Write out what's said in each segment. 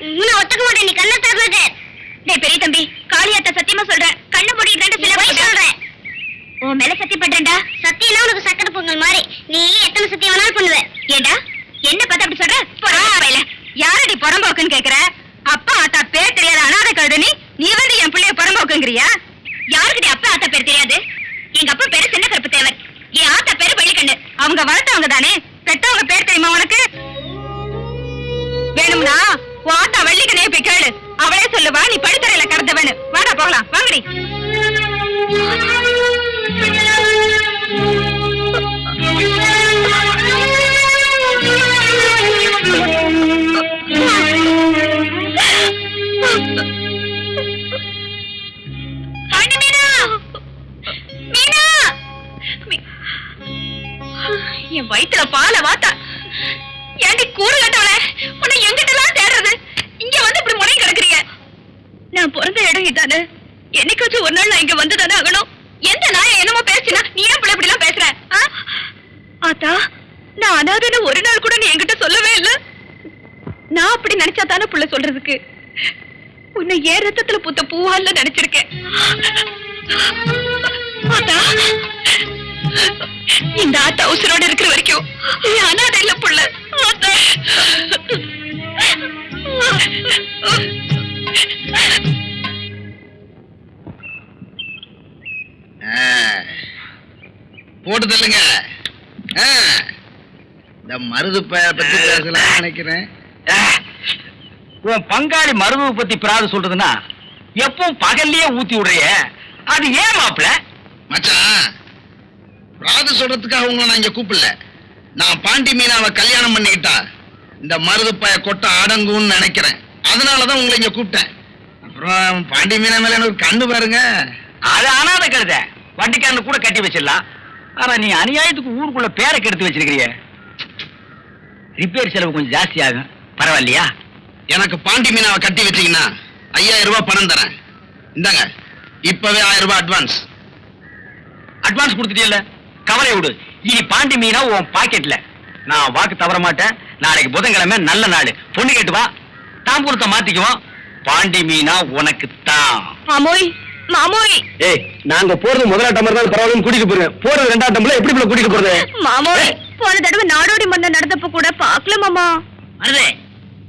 நான் ஒத்துக்க மாட்டேன். நீ கண்ணை திறந்துட்டு டேய் பெரிய தம்பி காளியாத்த சத்தியமா சொல்றேன் கண்ணை மூடிட்டு சில போய் சொல்றேன் உன் மேல சத்தியம் பண்றேன்டா. சத்தியம்னா உனக்கு சக்கரை பொங்கல் மாதிரி. நீ எத்தனை சத்தியம் வேணாலும் பண்ணுவ. ஏண்டா? என்ன பார்த்து அப்படி சொல்ற? பொறாமையில யாரடி புறம்போக்குன்னு கேக்குற? அப்பா ஆத்தா பேர் தெரியாத அனாதை கழுது நீ நீ வந்து என் பிள்ளைய புறம்போக்குங்கிறியா? யாருக்கிட்ட அப்பா ஆத்தா பேர் தெரியாது? எங்க அப்பா பேரு சின்ன கருப்பு தேவர். என் ஆத்தா பேரு வெள்ளிக்கண்ணு. அவங்க வளர்த்தவங்க தானே? பெத்தவங்க பேர் தெரியுமா உனக்கு? வேணும்னா உன் போய் கேளு. அவளே சொல்லுவா நீ படுத்தறையில கடந்தவனு. வாடா போகலாம். வாங்கடி. என் வயித்துல பால வாத்தா. ஏண்டி கூறு கட்டவள? உன்னை எங்கிட்டலாம் தேடுறது? இங்க வந்து இப்படி முனை கிடக்குறீங்க. நான் பிறந்த இடம் இதானே? என்னைக்காச்சும் ஒரு நாள் நான் இங்க வந்து தானே ஆகணும்? எந்த நாய என்னமோ பேசினா நீ ஏன் பிள்ளை இப்படி எல்லாம் பேசுற ஆத்தா நான் அனாதைன்னு ஒரு நாள் கூட நீ என்கிட்ட சொல்லவே இல்ல. நான் அப்படி நினைச்சா தானே புள்ள சொல்றதுக்கு. உன்னை ஏ ரத்தத்துல பூத்த பூவால நினைச்சிருக்கேன். ஆத்தா இந்த ஆத்தா உசுரோட இருக்கிற வரைக்கும் நீ அனாதையில போட்டு தள்ளுங்க. இந்த மருது பத்தி பேசலாம் நினைக்கிறேன். உன் பங்காளி மருதுவை பத்தி பிராது சொல்றதுன்னா எப்பவும் பகல்லயே ஊத்தி விடுறிய. அது ஏன் மாப்பிள? மச்சான் ராது சொல்றதுக்காக உங்களை நான் இங்க கூப்பிடல. நான் பாண்டி மீனாவை கல்யாணம் பண்ணிக்கிட்டா இந்த மருது பைய கொட்ட அடங்கும்னு நினைக்கிறேன். அதனாலதான் உங்களை இங்க கூப்பிட்டேன். அப்புறம் பாண்டி மீனா மேல எனக்கு கண்ணு பாருங்க. அது அனாத கழுத. வண்டிக்காரனு கூட கட்டி வச்சிடலாம். ஆனா நீ அநியாயத்துக்கு ஊருக்குள்ள பேரை கெடுத்து வச்சிருக்கிறிய. ரிப்பேர் செலவு கொஞ்சம் ஜாஸ்தி ஆகும். பரவாயில்லையா? எனக்கு பாண்டி மீனாவை கட்டி வச்சீங்கன்னா ஐயாயிரம் ரூபாய் பணம் தரேன். இந்தாங்க. இப்பவே ஆயிரம் ரூபாய் அட்வான்ஸ் அட்வான்ஸ் கொடுத்துட்டியல்ல? கவலை விடு. இனி பாண்டி மீனா உன் பாக்கெட்ல நான் வாக்கு தவற மாட்டேன். நாளைக்கு புதன்கிழமை நல்ல நாள். பொண்ணு கேட்டு வா. தாம்பூலத்தை மாத்திக்குவோம். பாண்டி மீனா உனக்கு தான் மாமோய் மாமோய். ஏய் நாங்க போறது முதலாட்டம் இருந்தாலும் பரவாயில்ல கூட்டிட்டு போறேன் போறது ரெண்டாம் டம்ல எப்படி போல கூட்டிட்டு போறது? மாமோய் போன தடவை நாடோடி மன்ன நடந்தப்ப கூட பாக்கல மாமா. வருது.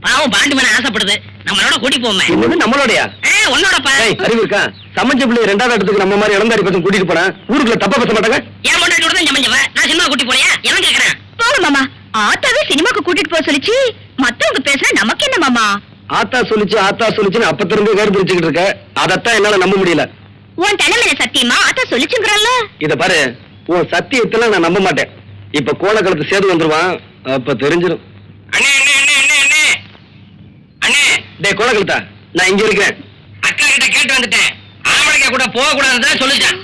பாவம் பாண்டி மன ஆசைப்படுது. நம்மளோட கூட்டி போமே என்னது நம்மளோடயா? உன்னோடப்பா ஏய் அறிவு இருக்கா? சமைச்ச பிள்ளை ரெண்டாவது இடத்துக்கு நம்ம மாதிரி இளந்தாரி பசங்க கூட்டிட்டு போனா ஊருக்குள்ள தப்பா பேச மாட்டாங்க? என் பொண்டாட்டி தான் சமைஞ்சவ நான் சினிமா கூட்டி போறியா? எவன் கேக்குறேன்? போங்க மாமா. ஆத்தாவே சினிமாக்கு கூட்டிட்டு போக சொல்லிச்சு. மத்தவங்க பேசுனா நமக்கு என்ன மாமா? ஆத்தா சொல்லிச்சு ஆத்தா சொல்லிச்சுன்னு அப்ப திரும்ப வேறு பிரிச்சுக்கிட்டு இருக்க. அதத்தான் என்னால நம்ப முடியல. உன் தலைமையில சத்தியமா? ஆத்தா சொல்லிச்சுங்கிறல்ல இத பாரு உன் சத்தியத்துல நான் நம்ப மாட்டேன். இப்ப கோலக்கலத்து சேது வந்துருவான் அப்ப தெரிஞ்சிடும் அண்ணே அண்ணே அண்ணே அண்ணே அண்ணே. அண்ணே. டேய் கோலக்கலத்தா நான் இங்க இருக்கிறேன். அக்கா கிட்ட கேட்டு வந்துட்டேன். ஆம்பளைங்க கூட போக கூடாதுன்னு சொல்லிட்டேன்